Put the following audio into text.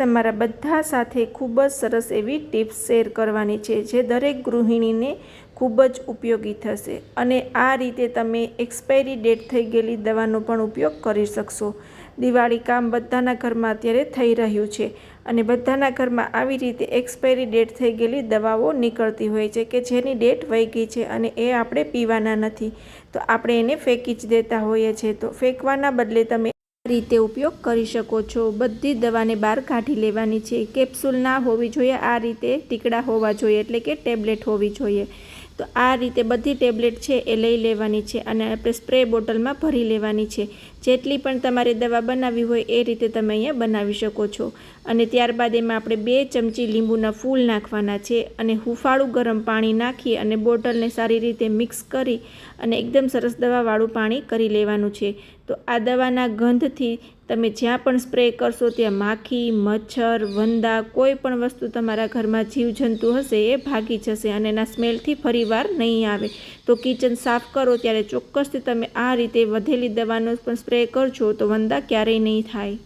તમારા બધા સાથે ખૂબ જ સરસ એવી ટિપ્સ શેર કરવાની છે, જે દરેક ગૃહિણીને ખૂબ જ ઉપયોગી થશે. અને આ રીતે તમે એક્સપાયરી ડેટ થઈ ગયેલી દવાનો પણ ઉપયોગ કરી શકશો. દિવાળી કામ બધાના ઘરમાં અત્યારે થઈ રહ્યું છે અને બધાના ઘરમાં આવી રીતે એક્સપાયરી ડેટ થઈ ગયેલી દવાઓ નીકળતી હોય છે કે જેની ડેટ વહી ગઈ છે અને એ આપણે પીવાના નથી. તો આપણે એને ફેંકી જ દેતા હોઈએ છીએ. તો ફેંકવાના બદલે તમે રીતે ઉપયોગ કરી શકો છો. બધી દવાને બહાર કાઢી લેવાની છે. કેપ્સ્યુલ ના હોવી જોઈએ. આ રીતે ટીકડા હોવા જોઈએ, એટલે કે ટેબ્લેટ હોવી જોઈએ. તો આ રીતે બધી ટેબ્લેટ છે એ લઈ લેવાની છે અને આપણે સ્પ્રે બોટલમાં ભરી લેવાની છે. જેટલી પણ તમારે દવા બનાવવી હોય એ રીતે તમે અહીંયા બનાવી શકો છો. અને ત્યારબાદ એમાં આપણે બે ચમચી લીંબુના ફૂલ નાખવાના છે અને હુંફાળું ગરમ પાણી નાખી અને બોટલને સારી રીતે મિક્સ કરી અને એકદમ સરસ દવાવાળું પાણી કરી લેવાનું છે. તો આ દવાના ગંધથી તમે જ્યાં પણ સ્પ્રે કરશો, ત્યાં માખી, મચ્છર, વંદા કોઈ પણ વસ્તુ તમારા ઘરમાં જીવજંતુ હશે એ ભાગી જશે અને એના સ્મેલથી ફરીવાર નહીં આવે. તો કિચન સાફ કરો, ત્યારે ચોક્કસથી તમે આ રીતે વધેલી દવાનો પણ સ્પ્રે કરજો તો વંદા ક્યારેય નહીં થાય.